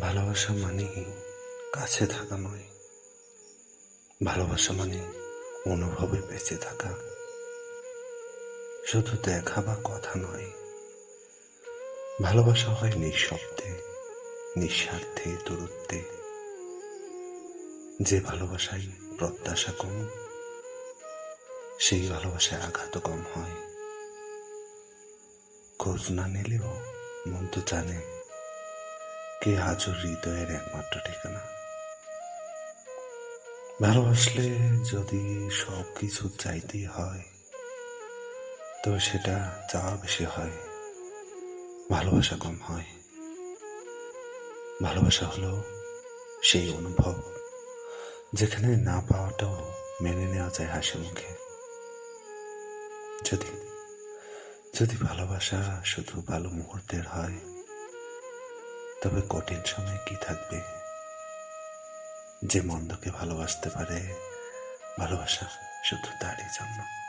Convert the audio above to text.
ভালোবাসা মানে কাছে থাকা নয়। ভালোবাসা মানে অনুভবে বেঁচে থাকা। শুধু দেখা বা কথা নয়। ভালোবাসা হয় নিঃশব্দে, নিঃস্বার্থে, দূরত্বে। যে ভালোবাসায় প্রত্যাশা কম, সেই ভালোবাসায় আঘাত কম হয়। খোঁজ না নিলেও মন তো জানে কে আজও হৃদয়ের একমাত্র ঠিকানা? ভালোবাসলে যদি সব কিছু চাইতেই হয়, তবে সেটা চাওয়া বেশি হয়। ভালোবাসা কম হয়। ভালোবাসা হলো সেই অনুভব, যেখানে না পাওয়াটাও মেনে নেওয়া যায় হাসি মুখে। যদি যদি ভালোবাসা শুধু ভালো মুহূর্তের হয় তবে কঠিন সময় কি থাকবে? যে মন্দকে ভালোবাসতে পারে ভালোবাসা শুধু তারই জন্য।